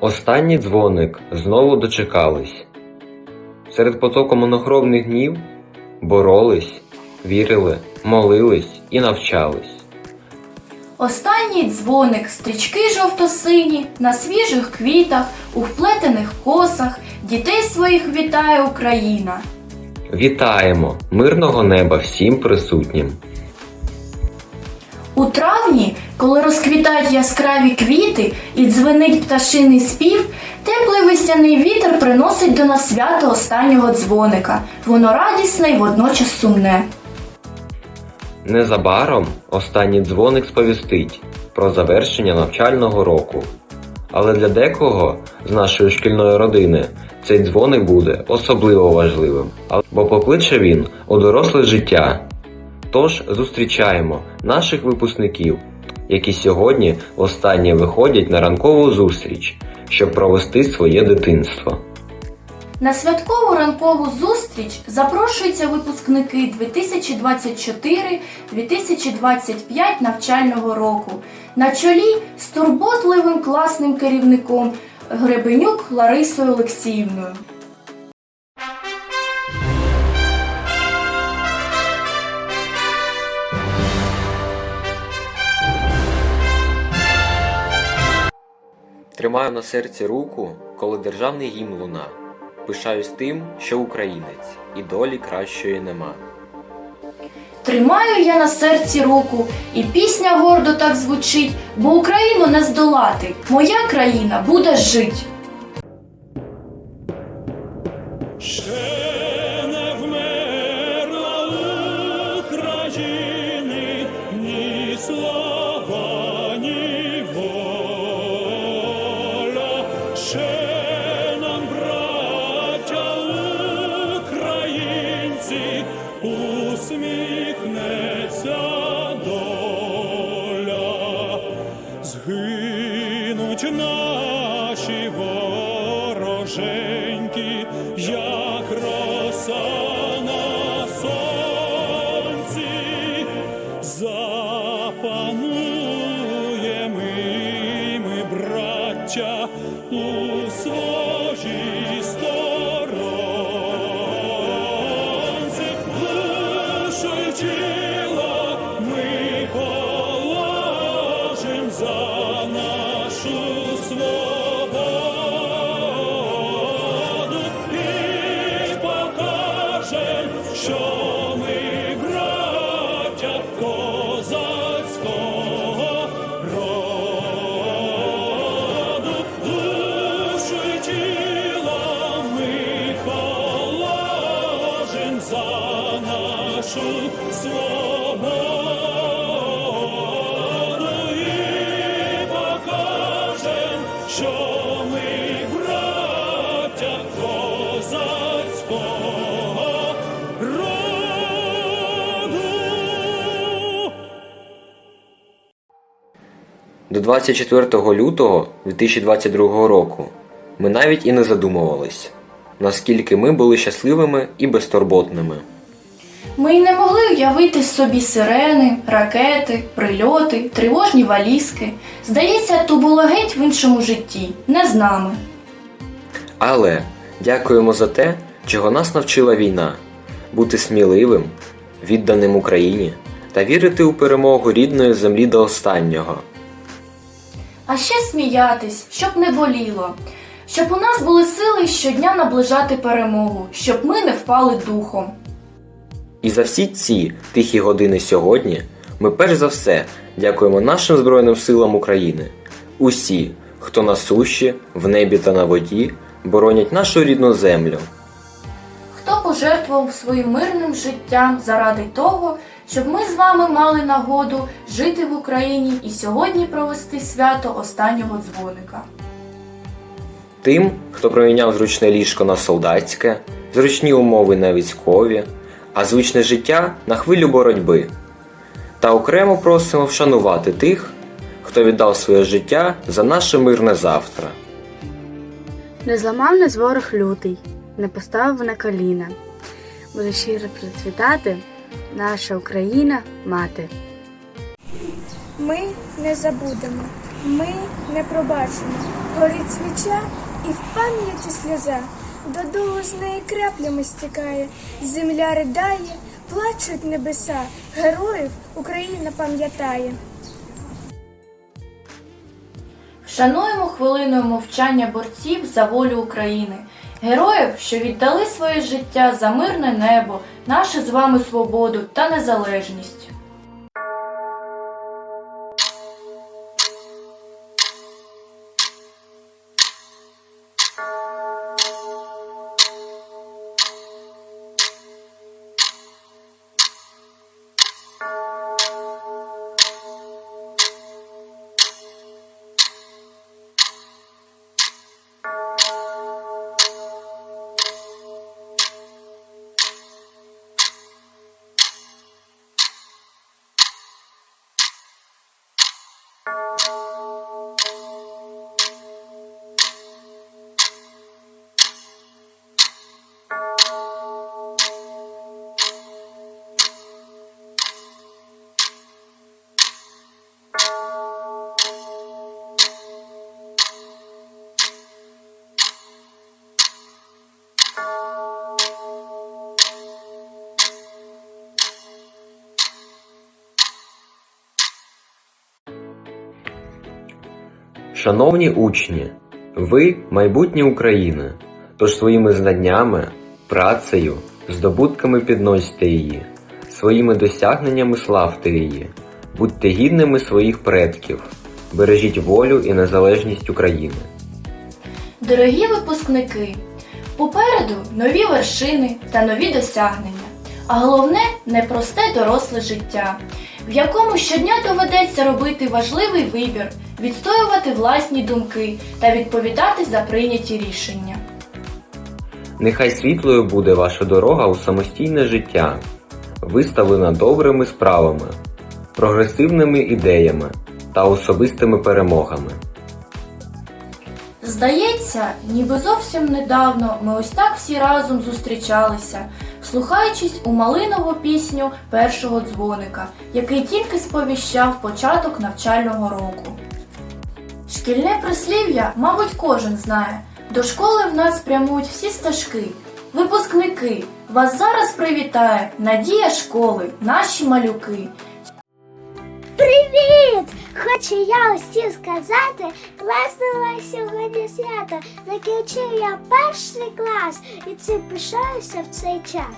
Останній дзвоник знову дочекались. Серед потоку монохромних днів боролись, вірили, молились і навчались. Останній дзвоник, стрічки жовто-сині, на свіжих квітах, у вплетених косах, дітей своїх вітає Україна. Вітаємо! Мирного неба всім присутнім! У травні, коли розквітають яскраві квіти і дзвенить пташиний спів, теплий весняний вітер приносить до нас свято останнього дзвоника. Воно радісне й водночас сумне. Незабаром останній дзвоник сповістить про завершення навчального року. Але для декого з нашої шкільної родини цей дзвоник буде особливо важливим, бо покличе він у доросле життя. Тож зустрічаємо наших випускників, які сьогодні востаннє виходять на ранкову зустріч, щоб провести своє дитинство. На святкову ранкову зустріч запрошуються випускники 2024-2025 навчального року на чолі з турботливим класним керівником Гребенюк Ларисою Олексіївною. Тримаю на серці руку, коли державний гімн луна. Пишаюсь тим, що українець, і долі кращої нема. Тримаю я на серці руку, і пісня гордо так звучить, бо Україну не здолати. Моя країна буде жить. Згинуть наші вороженьки, 24 лютого 2022 року ми навіть і не задумувались, наскільки ми були щасливими і безтурботними. Ми й не могли уявити собі сирени, ракети, прильоти, тривожні валізки. Здається, то було геть в іншому житті, не з нами. Але дякуємо за те, чого нас навчила війна бути сміливим, відданим Україні та вірити у перемогу рідної землі до останнього. А ще сміятись, щоб не боліло, щоб у нас були сили щодня наближати перемогу, щоб ми не впали духом. І за всі ці тихі години сьогодні ми перш за все дякуємо нашим Збройним силам України. Усі, хто на суші, в небі та на воді, боронять нашу рідну землю. Хто пожертвував своїм мирним життям заради того, щоб ми з вами мали нагоду жити в Україні і сьогодні провести свято останнього дзвоника. Тим, хто проміняв зручне ліжко на солдатське, зручні умови на військові, а звичне життя на хвилю боротьби. Та окремо просимо вшанувати тих, хто віддав своє життя за наше мирне завтра. Не зламав нас ворог лютий, не поставив на коліна. Буде щиро процвітати наша Україна мати. Ми не забудемо, ми не пробачимо, горить свіча і в пам'яті сльоза. Додолу з неї краплями стікає, земля ридає, плачуть небеса, героїв Україна пам'ятає. Вшануємо хвилиною мовчання борців за волю України, героїв, що віддали своє життя за мирне небо, нашу з вами свободу та незалежність. Шановні учні, ви майбутнє України, тож своїми знаннями, працею, здобутками підносьте її, своїми досягненнями славте її, будьте гідними своїх предків, бережіть волю і незалежність України. Дорогі випускники, попереду нові вершини та нові досягнення, а головне непросте доросле життя, в якому щодня доведеться робити важливий вибір, відстоювати власні думки та відповідати за прийняті рішення. Нехай світлою буде ваша дорога у самостійне життя, виставлена добрими справами, прогресивними ідеями та особистими перемогами. Здається, ніби зовсім недавно ми ось так всі разом зустрічалися, слухаючись у малинову пісню першого дзвоника, який тільки сповіщав початок навчального року. Шкільне прислів'я, мабуть, кожен знає. До школи в нас прямують всі стежки. Випускники, вас зараз привітає надія школи, наші малюки. Привіт! Хочу я усім сказати, вас сьогодні свято. Закінчив я перший клас і цим пишаюся в цей час.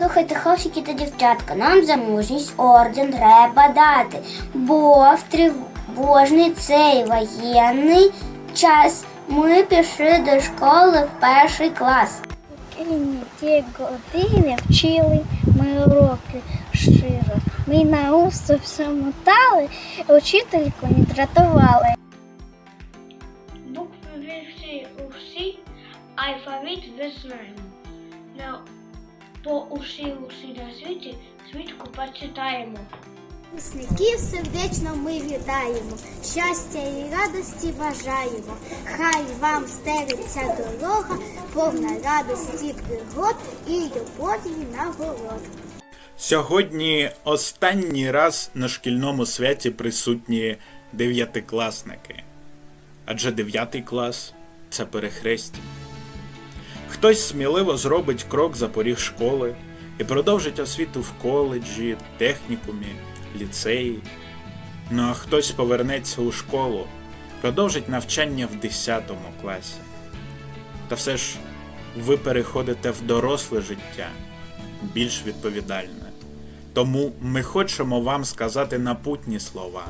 Слухайте, хлопчики та дівчатка, нам за мужність орден треба дати, бо в тривожний цей воєнний час ми пішли до школи в перший клас. ті години вчили ми уроки щиро. Ми на усу все мотали, учительку не дратували. Букви вивчи усі, алфавіт визнаємо. На по усі усі на світі свідку почитаємо. Випускників сердечно ми вітаємо, щастя і радості бажаємо. Хай вам стереться дорога, повна радості пригод і любові нагород. Сьогодні останній раз на шкільному святі присутні дев'ятикласники. Адже дев'ятий клас це перехрестя. Хтось сміливо зробить крок за поріг школи і продовжить освіту в коледжі, технікумі, ліцеї. Ну а хтось повернеться у школу, продовжить навчання в 10 класі. Та все ж ви переходите в доросле життя, більш відповідальне. Тому ми хочемо вам сказати напутні слова.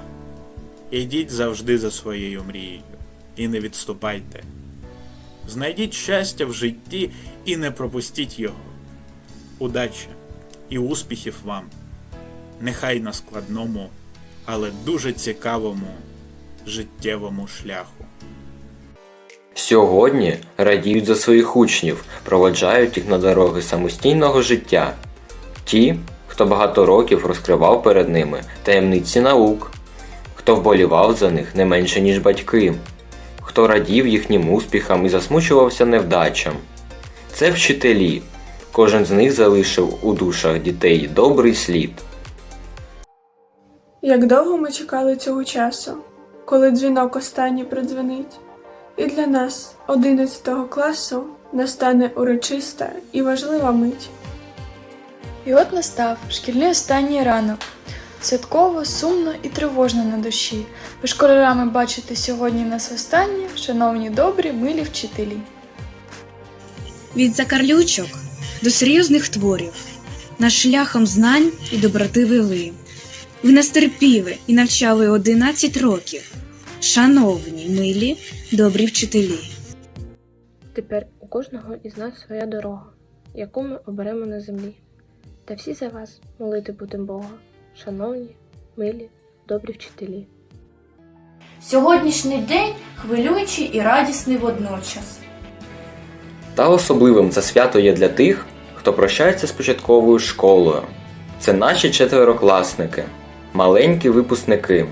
Ідіть завжди за своєю мрією і не відступайте. Знайдіть щастя в житті і не пропустіть його. Удачі і успіхів вам! Нехай на складному, але дуже цікавому життєвому шляху. Сьогодні радіють за своїх учнів, проводжають їх на дороги самостійного життя. Ті, хто багато років розкривав перед ними таємниці наук, хто вболівав за них не менше, ніж батьки, хто радів їхнім успіхам і засмучувався невдачам. Це вчителі. Кожен з них залишив у душах дітей добрий слід. Як довго ми чекали цього часу, коли дзвінок останній продзвенить, І для нас, 11 класу, настане урочиста і важлива мить. І от настав шкільний останній ранок. Святково, сумно і тривожно на душі. Ви школярами бачите сьогодні нас останнє, шановні добрі, милі вчителі. від закарлючок до серйозних творів, наш шляхом знань і доброти вели. Ви нас терпіли і навчали 11 років. Шановні, милі, добрі вчителі. Тепер у кожного із нас своя дорога, яку ми оберемо на землі. Та всі за вас молити будемо Бога, шановні, милі, добрі вчителі. Сьогоднішній день хвилюючий і радісний водночас. Та особливим це свято є для тих, хто прощається з початковою школою. Це наші четверокласники, маленькі випускники,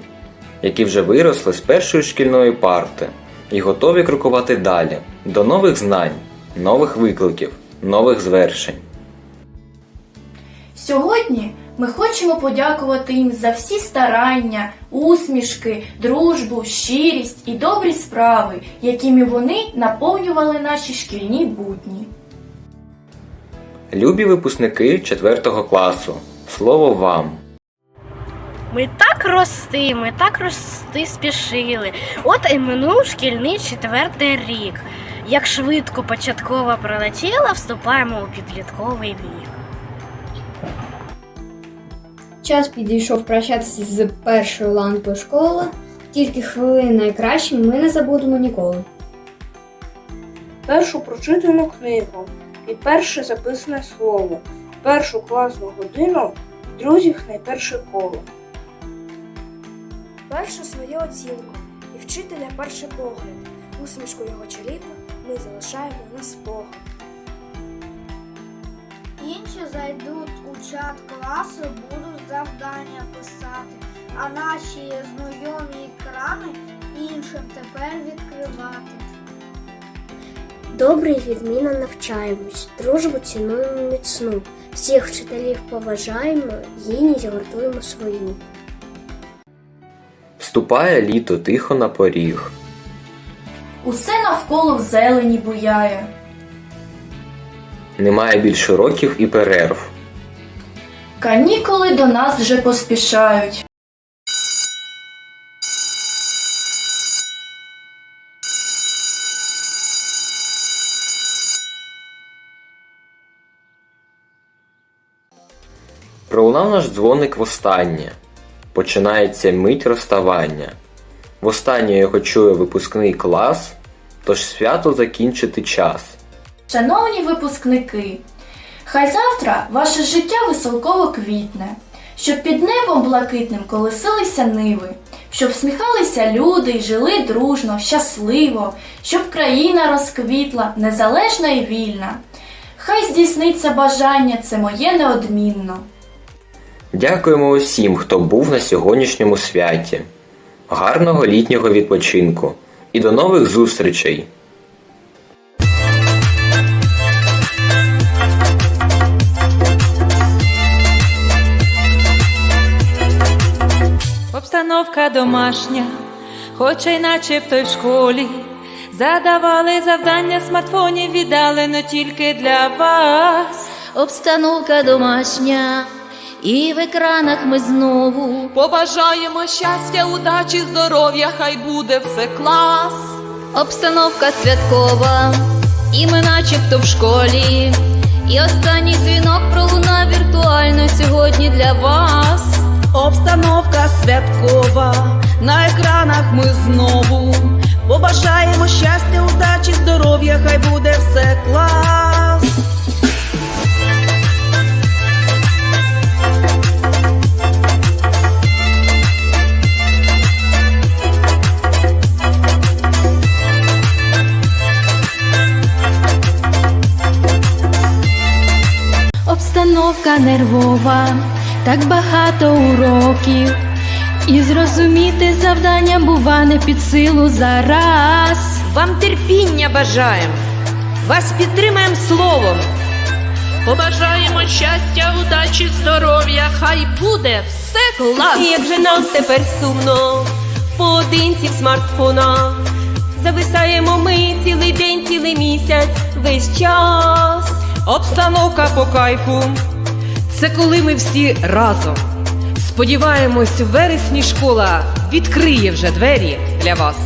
які вже виросли з першої шкільної парти і готові крокувати далі до нових знань, нових викликів, нових звершень. Сьогодні ми хочемо подякувати їм за всі старання, усмішки, дружбу, щирість і добрі справи, якими вони наповнювали наші шкільні будні. Любі випускники 4 класу, слово вам! Ми так рости, ми так рости спішили. От і минув шкільний четвертий рік. Як швидко початкова пролетіла, вступаємо у підлітковий вік. Час підійшов прощатися з першою ланкою школи, тільки хвилини найкращі ми не забудемо ніколи. першу прочитану книгу і перше записане слово, першу класну годину, друзів найперше коло. Першу свою оцінку і вчителя перший погляд. Усмішку його чарівну ми залишаємо на спогад. Інші зайдуть у чат класу, будуть завдання писати, а наші знайомі екрани іншим тепер відкривати. Добре і відмінно навчаємось, дружбу цінуємо міцну, всіх вчителів поважаємо, гідність гуртуємо свою. Вступає літо тихо на поріг. Усе навколо в зелені буяє. Немає більше років і перерв. Канікули до нас вже поспішають. Пролунав наш дзвоник востаннє. Починається мить розставання. Востаннє його чує випускний клас, тож свято закінчити час. Шановні випускники, хай завтра ваше життя веселково квітне, щоб під небом блакитним колесилися ниви, щоб всміхалися люди й жили дружно, щасливо, щоб країна розквітла, незалежна і вільна. Хай здійсниться бажання, це моє неодмінно. Дякуємо усім, хто був на сьогоднішньому святі. Гарного літнього відпочинку і до нових зустрічей! Обстановка домашня, хоча й начебто й в школі. Задавали завдання в смартфоні, віддалено тільки для вас. Обстановка домашня, і в екранах ми знову. Побажаємо щастя, удачі, здоров'я, хай буде все клас. Обстановка святкова, і ми начебто в школі. І останній дзвінок пролунав віртуально сьогодні для вас. Обстановка святкова, на екранах ми знову. Побажаємо щастя, удачі, здоров'я, хай буде все клас. Нервова, так багато уроків. І зрозуміти завдання бува не під силу зараз. Вам терпіння бажаємо, вас підтримаємо словом. Побажаємо щастя, удачі, здоров'я, хай буде все клас. Як же нам тепер сумно, поодинці в смартфонах, зависаємо ми цілий день, цілий місяць, весь час. Обстановка по кайфу. Це коли ми всі разом. Сподіваємось, вересні школа відкриє вже двері для вас.